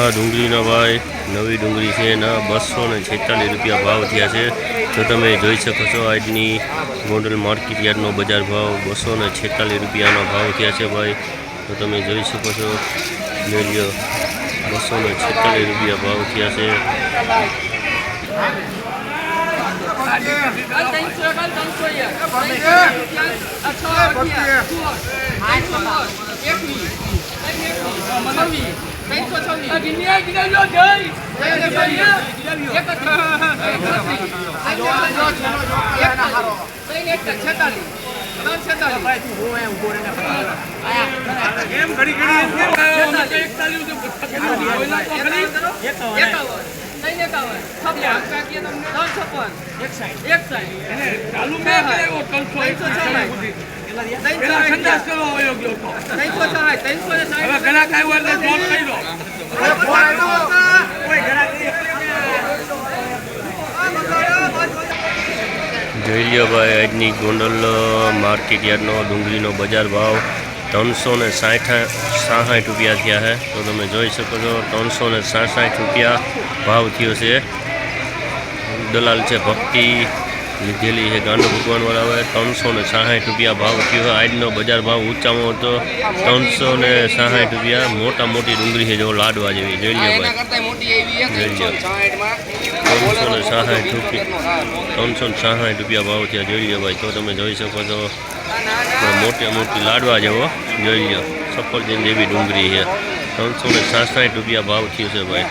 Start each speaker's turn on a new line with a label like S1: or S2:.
S1: આ ડુંગળીના ભાઈ, નવી ડુંગળી છે એના બસો ને છેતાલીસ રૂપિયા ભાવ થયા છે. તો તમે જોઈ શકો છો આજની ગોંડલ માર્કેટ યાર્ડનો બજાર ભાવ બસો ને છેતાલીસ રૂપિયાનો ભાવ થયા છે ભાઈ. તો તમે જોઈ શકો છો મેળ્યો બસો ને છેતાલીસ રૂપિયા ભાવ થયા છે
S2: એમ મેં કરાવ્યો ત્રણસો પેલા
S1: જોઈ લ્યો ભાઈ, આજની ગોંડલ માર્કેટ યાર્ડનો ડુંગળીનો બજાર ભાવ ત્રણસો ને સાઠ સાઠ રૂપિયા થયા છે. તો તમે જોઈ શકો છો, ત્રણસો ને સાઠ રૂપિયા ભાવ થયો છે. દલાલ છે ભક્તિ લીધેલી છે. ગાંડો ભગવાનવાળા હવે ત્રણસો ને સાહીઠ રૂપિયા ભાવ થયો છે. આજનો બજાર ભાવ ઊંચામાં હતો ત્રણસો ને સાહીઠ રૂપિયા. મોટા મોટી ડુંગળી છે, જો લાડવા જેવી. જોઈ
S3: લે
S1: ભાઈ.
S3: કરતા મોટી એવી છે
S1: જોઈ લ્યો.
S3: 360 માં
S1: ત્રણસો ને સાહીઠ રૂપિયા. ત્રણસો ને સાહીઠ રૂપિયા ભાવ થયા. જોઈ લે ભાઈ તો તમે જોઈ શકો છો. મોટી મોટી લાડવા જેવો જોઈ લ્યો. સફરજન જેવી ડુંગળી છે. ત્રણસો ને સાઠ રૂપિયા ભાવ થયો છે, ભાઈ.